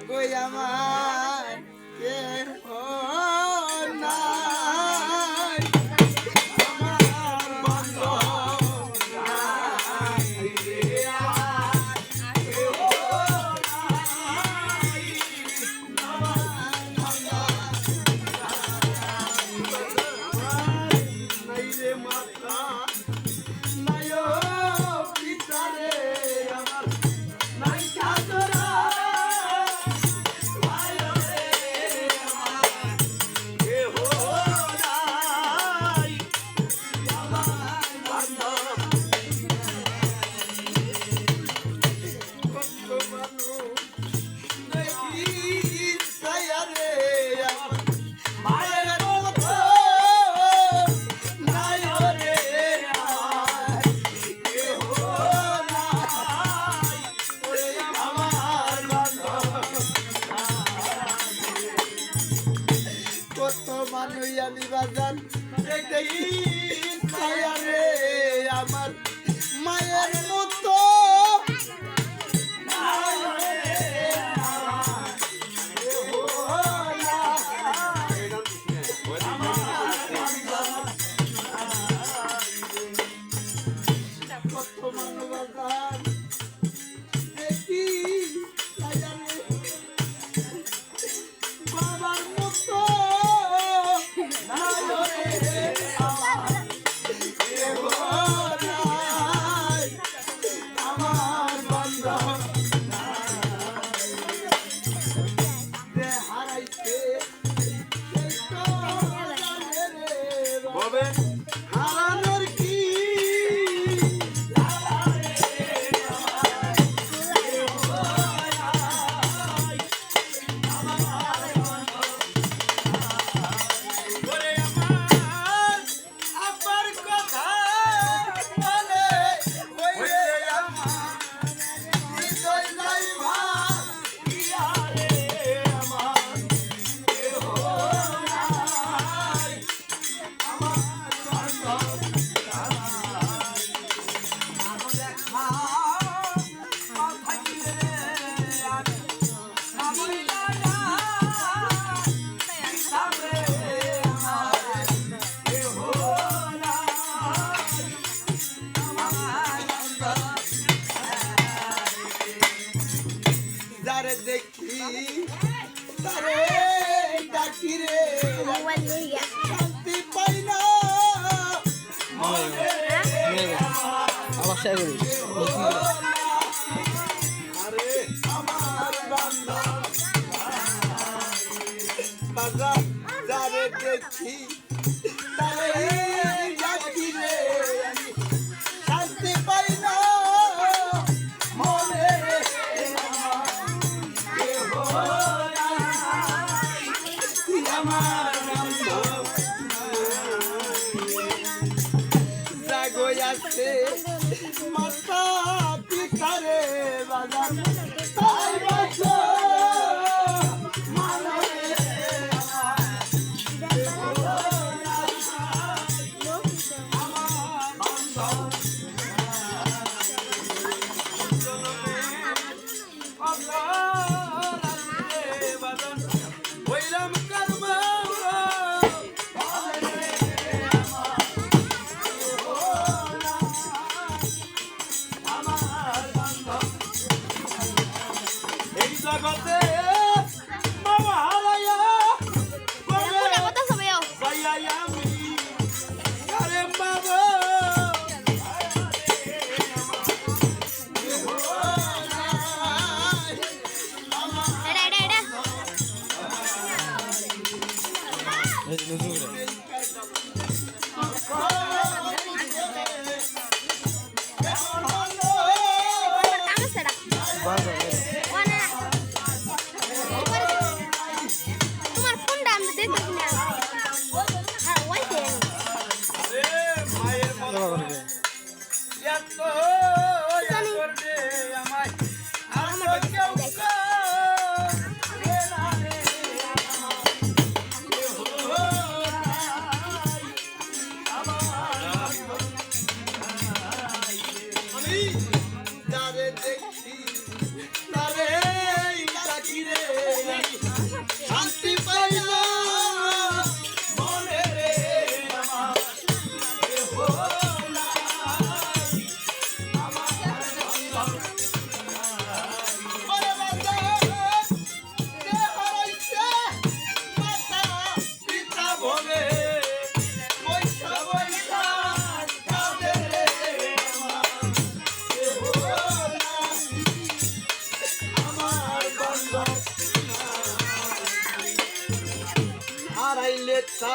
গো আমার কে হো কত মানুষ আমি বাজার। দেখতে আমার মায়ের আবার শেয়ার করি Baba, that is the key. মাতা পিতারে বাজার। তোমার ফোনটা আমি দেখব না হ্যাঁ ওই দেন হারাইলে তা